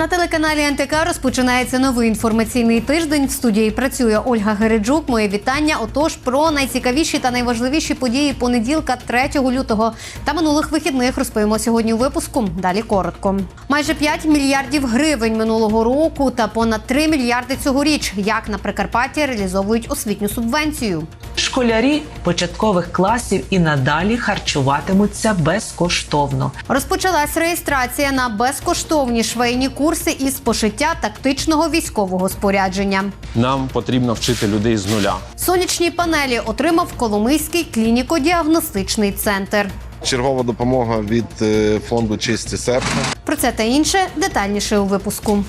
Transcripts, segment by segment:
На телеканалі НТК розпочинається новий інформаційний тиждень. В студії працює Ольга Гереджук. Моє вітання. Отож, про найцікавіші та найважливіші події понеділка, 3 лютого та минулих вихідних розповімо сьогодні у випуску. Далі коротко. Майже 5 мільярдів гривень минулого року та понад 3 мільярди цьогоріч. Як на Прикарпатті реалізовують освітню субвенцію. Школярі початкових класів і надалі харчуватимуться безкоштовно. Розпочалась реєстрація на безкоштовні швейні курси із пошиття тактичного військового спорядження. Нам потрібно вчити людей з нуля. Сонячні панелі отримав Коломийський клініко-діагностичний центр. Чергова допомога від е, фонду Чисті серця. Про це та інше детальніше у випуску.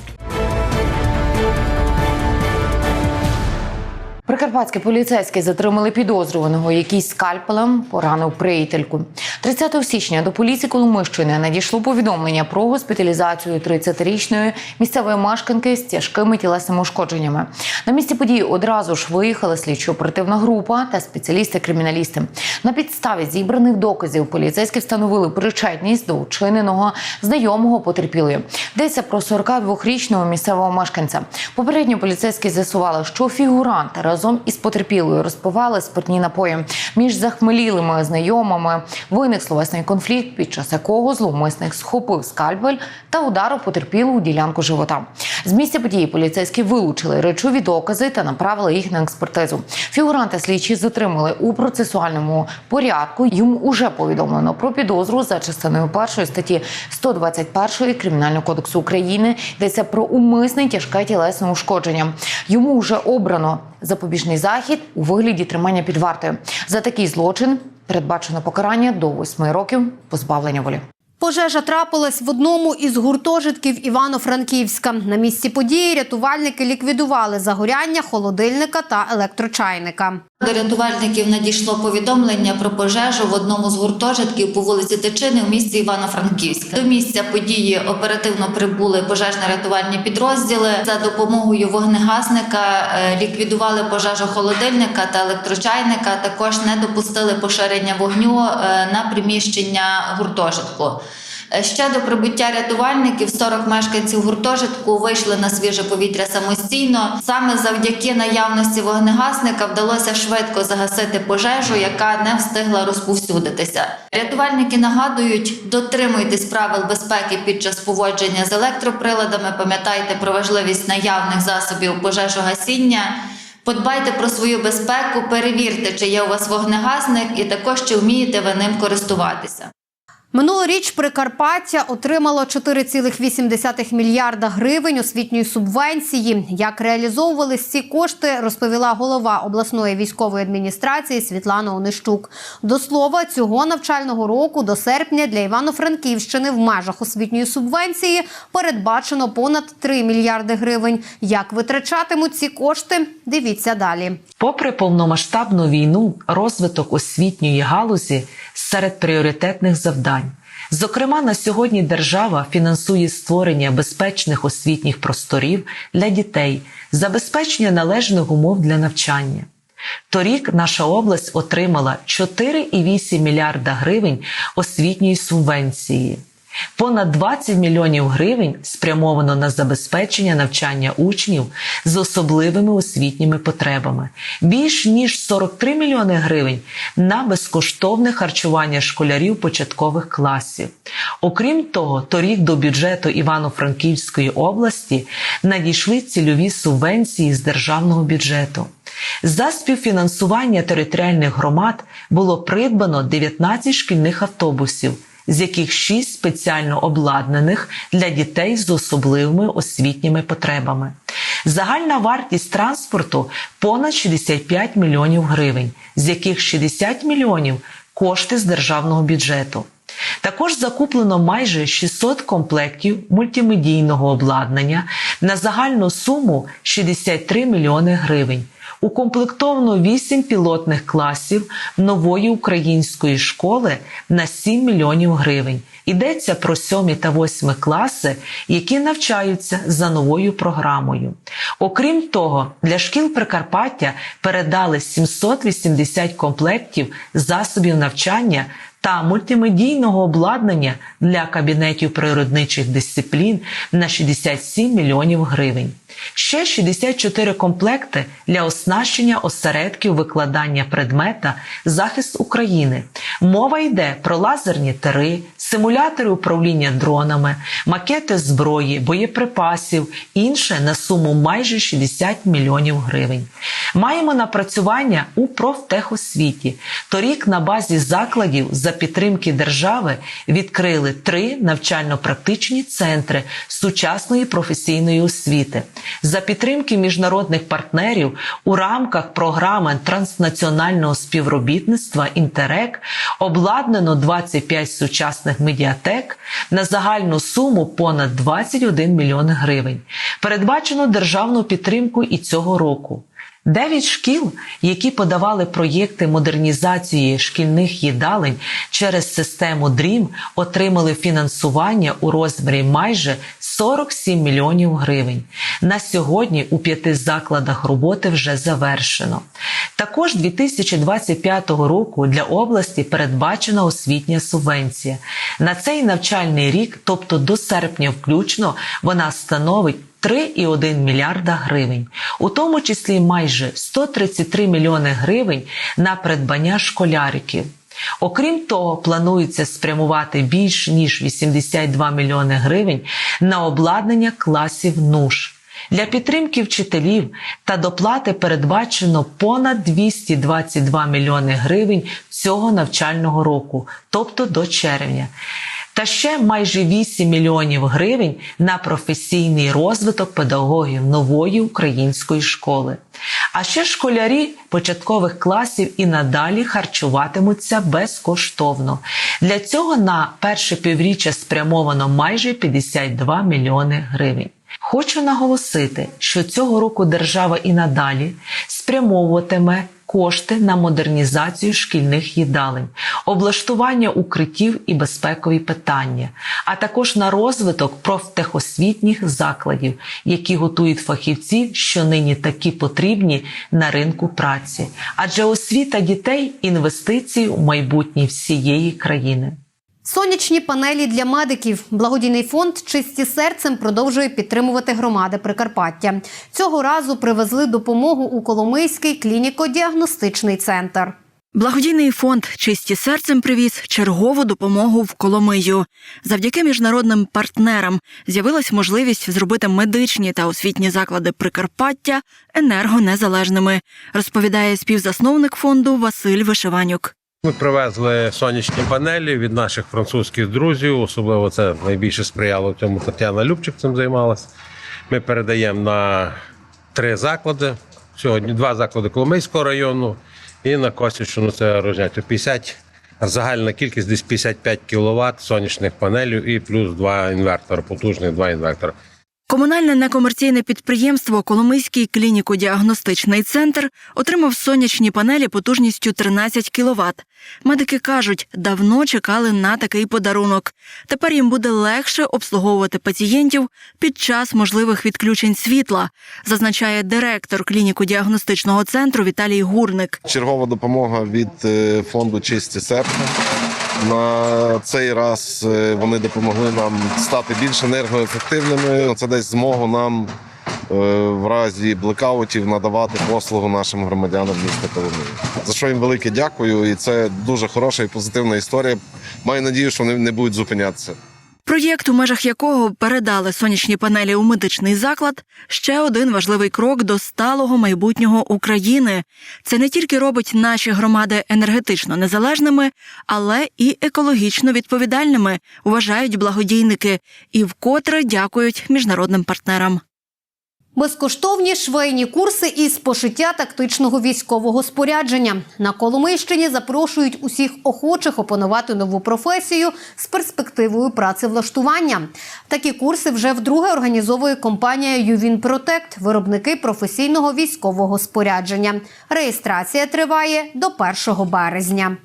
Прикарпатські поліцейські затримали підозрюваного, який скальпелем поранив приятельку. 30 січня до поліції Коломищини надійшло повідомлення про госпіталізацію 30-річної місцевої мешканки з тяжкими тілесними ушкодженнями. На місці події одразу ж виїхала слідчо-оперативна група та спеціалісти-криміналісти. На підставі зібраних доказів поліцейські встановили причетність до вчиненого знайомого потерпілої. Йдеться про 42-річного місцевого мешканця. Попередньо поліцейські з'ясували, що фігурант разом із потерпілою розпивали спиртні напої. Між захмелілими знайомими виник словесний конфлікт, під час якого зловмисник схопив скальпель та ударив потерпілу у ділянку живота. З місця події поліцейські вилучили речові докази та направили їх на експертизу. Фігуранта слідчі затримали у процесуальному порядку. Йому уже повідомлено про підозру за частиною першої статті 121 Кримінального кодексу України. Йдеться про умисне тяжке тілесне ушкодження. Йому вже обрано запобіжний захід у вигляді тримання під вартою. За такий злочин передбачено покарання до 8 років позбавлення волі. Пожежа трапилась в одному із гуртожитків Івано-Франківська. На місці події рятувальники ліквідували загоряння холодильника та електрочайника. До рятувальників надійшло повідомлення про пожежу в одному з гуртожитків по вулиці Тичини у місті Івано-Франківськ. До місця події оперативно прибули пожежно-рятувальні підрозділи. За допомогою вогнегасника е, ліквідували пожежу холодильника та електрочайника. Також не допустили поширення вогню е, на приміщення гуртожитку. Ще до прибуття рятувальників 40 мешканців гуртожитку вийшли на свіже повітря самостійно. Саме завдяки наявності вогнегасника вдалося швидко загасити пожежу, яка не встигла розповсюдитися. Рятувальники нагадують, дотримуйтесь правил безпеки під час поводження з електроприладами. Пам'ятайте про важливість наявних засобів пожежогасіння. Подбайте про свою безпеку, перевірте, чи є у вас вогнегасник, і також чи вмієте ви ним користуватися. Минулоріч Прикарпаття отримало 4,8 мільярда гривень освітньої субвенції. Як реалізовувались ці кошти, розповіла голова обласної військової адміністрації Світлана Онищук. До слова, цього навчального року до серпня для Івано-Франківщини в межах освітньої субвенції передбачено понад 3 мільярди гривень. Як витрачатимуть ці кошти? Дивіться далі. Попри повномасштабну війну, розвиток освітньої галузі серед пріоритетних завдань. Зокрема, на сьогодні держава фінансує створення безпечних освітніх просторів для дітей, забезпечення належних умов для навчання. Торік наша область отримала 4,8 мільярда гривень освітньої субвенції. Понад 20 мільйонів гривень спрямовано на забезпечення навчання учнів з особливими освітніми потребами, більш ніж 43 мільйони гривень на безкоштовне харчування школярів початкових класів. Окрім того, торік до бюджету Івано-Франківської області надійшли цільові субвенції з державного бюджету. За співфінансування територіальних громад було придбано 19 шкільних автобусів з яких 6 спеціально обладнаних для дітей з особливими освітніми потребами. Загальна вартість транспорту понад 65 мільйонів гривень, з яких 60 мільйонів кошти з державного бюджету. Також закуплено майже 600 комплектів мультимедійного обладнання на загальну суму 63 мільйони гривень. Укомплектовано 8 пілотних класів нової української школи на 7 мільйонів гривень. Йдеться про 7 та 8 класи, які навчаються за новою програмою. Окрім того, для шкіл Прикарпаття передали 780 комплектів засобів навчання та мультимедійного обладнання для кабінетів природничих дисциплін на 67 мільйонів гривень. Ще 64 комплекти для оснащення осередків викладання предмета захист України. Мова йде про лазерні тири, симулятори управління дронами, макети зброї, боєприпасів, інше на суму майже 60 мільйонів гривень. Маємо напрацювання у профтехосвіті. Торік на базі закладів за підтримки держави відкрили три навчально-практичні центри сучасної професійної освіти. За підтримки міжнародних партнерів у рамках програми транснаціонального співробітництва Інтерек обладнано 25 сучасних медіатек на загальну суму понад 21 мільйон гривень. Передбачено державну підтримку і цього року. Дев'ять шкіл, які подавали проєкти модернізації шкільних їдалень через систему DREAM, отримали фінансування у розмірі майже 47 мільйонів гривень. На сьогодні у п'яти закладах роботи вже завершено. Також 2025 року для області передбачена освітня субвенція. На цей навчальний рік, тобто до серпня включно, вона становить 3,1 мільярда гривень, у тому числі майже 133 мільйони гривень на придбання школяриків. Окрім того, планується спрямувати більш ніж 82 мільйони гривень на обладнання класів НУШ. Для підтримки вчителів та доплати передбачено понад 222 мільйони гривень цього навчального року, тобто до червня. Та ще майже 8 мільйонів гривень на професійний розвиток педагогів нової української школи. А ще школярі початкових класів і надалі харчуватимуться безкоштовно. Для цього на перше півріччя спрямовано майже 52 мільйони гривень. Хочу наголосити, що цього року держава і надалі спрямовуватиме кошти на модернізацію шкільних їдалень, облаштування укриттів і безпекові питання, а також на розвиток профтехосвітніх закладів, які готують фахівців, що нині такі потрібні на ринку праці. Адже освіта дітей інвестиції у майбутнє всієї країни. Сонячні панелі для медиків. Благодійний фонд Чисті серцем продовжує підтримувати громади Прикарпаття. Цього разу привезли допомогу у Коломийський клініко-діагностичний центр. Благодійний фонд Чисті серцем привіз чергову допомогу в Коломию. Завдяки міжнародним партнерам з'явилась можливість зробити медичні та освітні заклади Прикарпаття енергонезалежними, розповідає співзасновник фонду Василь Вишиванюк. Ми привезли сонячні панелі від наших французьких друзів. Особливо це найбільше сприяло цьому Тетяна Любчик цим займалась. Ми передаємо на три заклади. Сьогодні два заклади Коломийського району і на Косівщину це Рожняття. 50, загальна кількість десь 55 кВт сонячних панелів і плюс два інвертори, потужних два інвертори. Комунальне некомерційне підприємство Коломийський клініко-діагностичний центр отримав сонячні панелі потужністю 13 кВт. Медики кажуть, давно чекали на такий подарунок. Тепер їм буде легше обслуговувати пацієнтів під час можливих відключень світла, зазначає директор клініко-діагностичного центру Віталій Гурник. Чергова допомога від е, фонду Чисті серця. На цей раз е, вони допомогли нам стати більш енергоефективними. Це дасть змогу нам е, в разі блекаутів надавати послугу нашим громадянам міста Коломиї. За що їм велике дякую, і це дуже хороша і позитивна історія. Маю надію, що вони не будуть зупинятися. Проєкт, у межах якого передали сонячні панелі у медичний заклад, ще один важливий крок до сталого майбутнього України. Це не тільки робить наші громади енергетично незалежними, але і екологічно відповідальними, вважають благодійники, і вкотре дякують міжнародним партнерам. Безкоштовні швейні курси із пошиття тактичного військового спорядження на Коломийщині запрошують усіх охочих опанувати нову професію з перспективою працевлаштування. Такі курси вже вдруге організовує компанія Ювін Протект, виробники професійного військового спорядження. Реєстрація триває до 1 березня.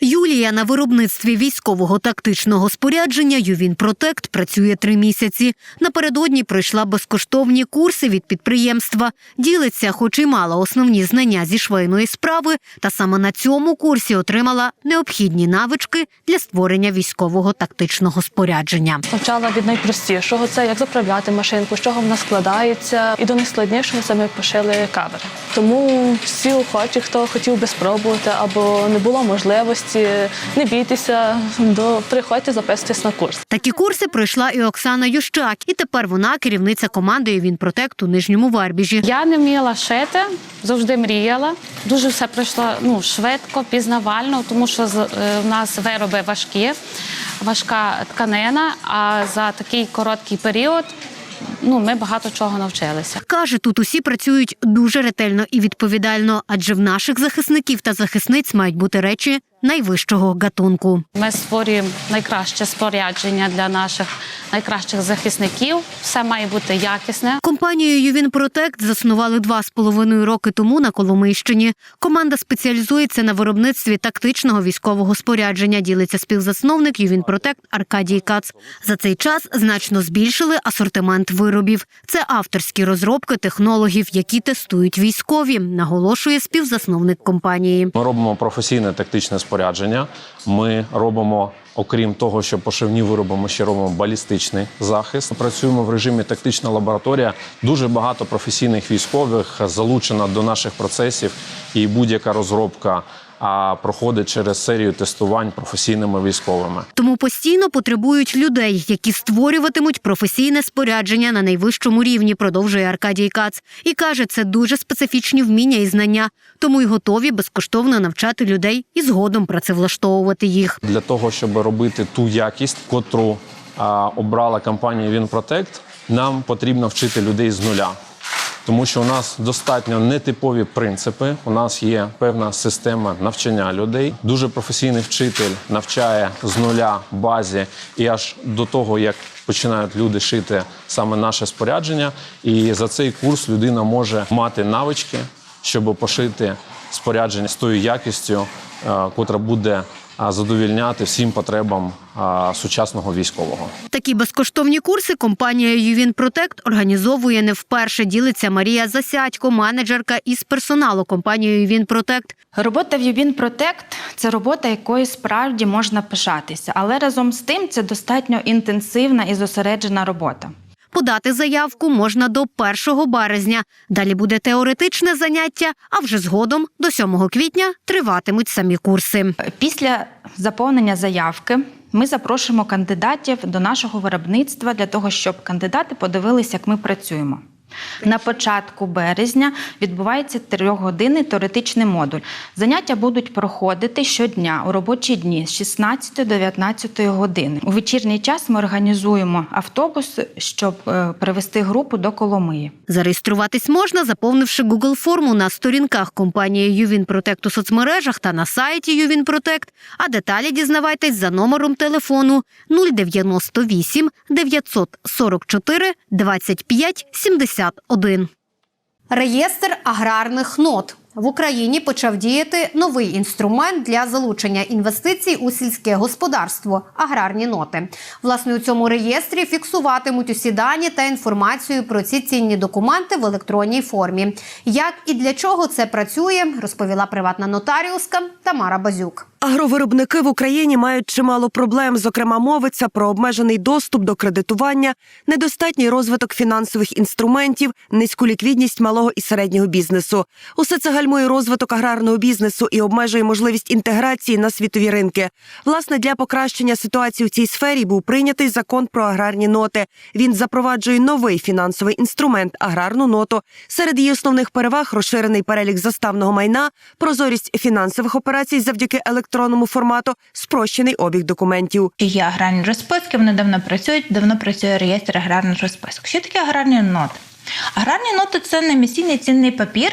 Юлія на виробництві військового тактичного спорядження Ювін Протект працює три місяці. Напередодні пройшла безкоштовні курси від підприємства. Ділиться, хоч і мала основні знання зі швейної справи, та саме на цьому курсі отримала необхідні навички для створення військового тактичного спорядження. Почала від найпростішого, це як заправляти машинку, з чого вона складається, і до найскладнішого це ми пошили кавери. Тому всі охочі, хто хотів би спробувати або не було можливості, не бійтеся, до приходьте, записуйтесь на курс. Такі курси пройшла і Оксана Ющак, і тепер вона керівниця команди Ювін Протект у Нижньому Варбіжі. Я не вміла шити, завжди мріяла. Дуже все пройшло ну, швидко, пізнавально, тому що з- е, в нас вироби важкі, важка тканина. А за такий короткий період ну, ми багато чого навчилися. Каже, тут усі працюють дуже ретельно і відповідально, адже в наших захисників та захисниць мають бути речі найвищого гатунку. Ми створюємо найкраще спорядження для наших найкращих захисників. Все має бути якісне. Компанію Ювін Протект заснували два з половиною роки тому на Коломийщині. Команда спеціалізується на виробництві тактичного військового спорядження. Ділиться співзасновник Ювін Протект Аркадій Кац. За цей час значно збільшили асортимент виробів. Це авторські розробки технологів, які тестують військові. Наголошує співзасновник компанії. Ми робимо професійне тактичне спорядження. Ми робимо, окрім того, що пошивні вироби, ми ще робимо балістичний захист. Працюємо в режимі тактична лабораторія. Дуже багато професійних військових залучено до наших процесів, і будь-яка розробка а, проходить через серію тестувань професійними військовими. Тому постійно потребують людей, які створюватимуть професійне спорядження на найвищому рівні, продовжує Аркадій Кац. І каже, це дуже специфічні вміння і знання, тому й готові безкоштовно навчати людей і згодом працевлаштовувати їх. для того, щоб робити ту якість, котру а, обрала компанія Вінпротект, нам потрібно вчити людей з нуля. Тому що у нас достатньо нетипові принципи. У нас є певна система навчання людей. Дуже професійний вчитель навчає з нуля базі і аж до того, як починають люди шити саме наше спорядження. І за цей курс людина може мати навички, щоб пошити спорядження з тою якістю, е, котра буде задовільняти всім потребам сучасного військового. Такі безкоштовні курси компанія Ювін Протект організовує не вперше. Ділиться Марія Засядько, менеджерка із персоналу компанії Ювін Протект. Робота в Юбін Протект це робота, якою справді можна пишатися, але разом з тим це достатньо інтенсивна і зосереджена робота. Подати заявку можна до 1 березня. Далі буде теоретичне заняття, а вже згодом до 7 квітня триватимуть самі курси. Після заповнення заявки ми запрошуємо кандидатів до нашого виробництва для того, щоб кандидати подивилися, як ми працюємо. На початку березня відбувається трьохгодинний теоретичний модуль. Заняття будуть проходити щодня у робочі дні з 16 до 19 години. У вечірній час ми організуємо автобус, щоб е, привезти групу до Коломиї. Зареєструватись можна, заповнивши Google форму на сторінках компанії Ювін Протект у соцмережах та на сайті Ювін Протект. А деталі дізнавайтесь за номером телефону 098 944 25 71. Реєстр аграрних нот. В Україні почав діяти новий інструмент для залучення інвестицій у сільське господарство аграрні ноти. Власне, у цьому реєстрі фіксуватимуть усі дані та інформацію про ці цінні документи в електронній формі. Як і для чого це працює, розповіла приватна нотаріуска Тамара Базюк. Агровиробники в Україні мають чимало проблем. Зокрема, мовиться про обмежений доступ до кредитування, недостатній розвиток фінансових інструментів, низьку ліквідність малого і середнього бізнесу. Усе це гальмує розвиток аграрного бізнесу і обмежує можливість інтеграції на світові ринки. Власне, для покращення ситуації в цій сфері був прийнятий закон про аграрні ноти. Він запроваджує новий фінансовий інструмент аграрну ноту. Серед її основних переваг розширений перелік заставного майна, прозорість фінансових операцій завдяки електронному формату, спрощений обіг документів. Є аграрні розписки, вони давно працюють, давно працює реєстр аграрних розписок. Що таке аграрні ноти? Аграрні ноти це немісійний цінний папір,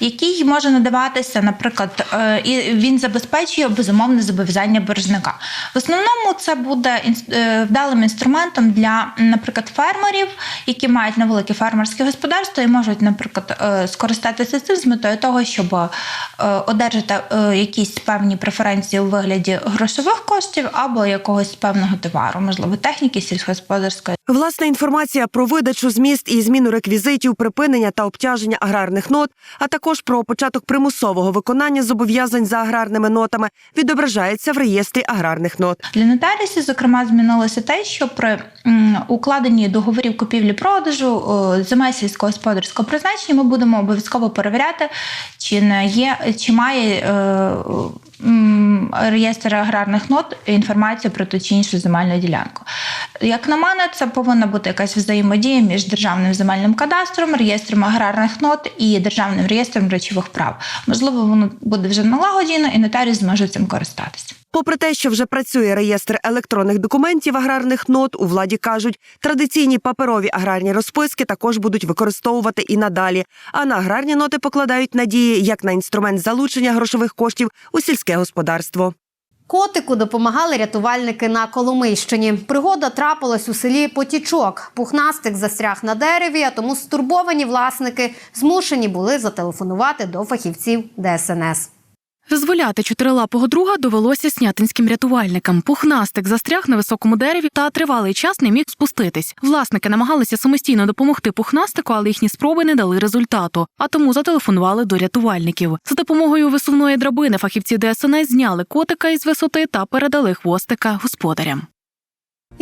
який може надаватися, наприклад, е, і він забезпечує безумовне зобов'язання боржника. В основному це буде е, вдалим інструментом для, наприклад, фермерів, які мають невелике фермерське господарство і можуть, наприклад, е, скористатися цим з метою того, щоб одержати якісь певні преференції у вигляді грошових коштів або якогось певного товару, можливо, техніки сільськогосподарської. Власна інформація про видачу зміст і зміну реквізитів, припинення та обтяження аграрних нот, а також про початок примусового виконання зобов'язань за аграрними нотами відображається в реєстрі аграрних нот. Для нотаріусів, зокрема, змінилося те, що при укладенні договорів купівлі-продажу е, земель сільськогосподарського призначення ми будемо обов'язково перевіряти, чи не є, чи має е, реєстр аграрних нот інформацію про ту чи іншу земельну ділянку. Як на мене, це повинна бути якась взаємодія між державним земельним кадастром, реєстром аграрних нот і державним реєстром речових прав. Можливо, воно буде вже налагоджено, і нотаріус зможе цим користатися. Попри те, що вже працює реєстр електронних документів аграрних нот, у владі кажуть, традиційні паперові аграрні розписки також будуть використовувати і надалі. А на аграрні ноти покладають надії як на інструмент залучення грошових коштів у сільське господарство. Котику допомагали рятувальники на Коломийщині. Пригода трапилась у селі Потічок. Пухнастик застряг на дереві, а тому стурбовані власники змушені були зателефонувати до фахівців ДСНС. Визволяти чотирилапого друга довелося снятинським рятувальникам. Пухнастик застряг на високому дереві та тривалий час не міг спуститись. Власники намагалися самостійно допомогти пухнастику, але їхні спроби не дали результату, а тому зателефонували до рятувальників. За допомогою висувної драбини фахівці ДСНС зняли котика із висоти та передали хвостика господарям.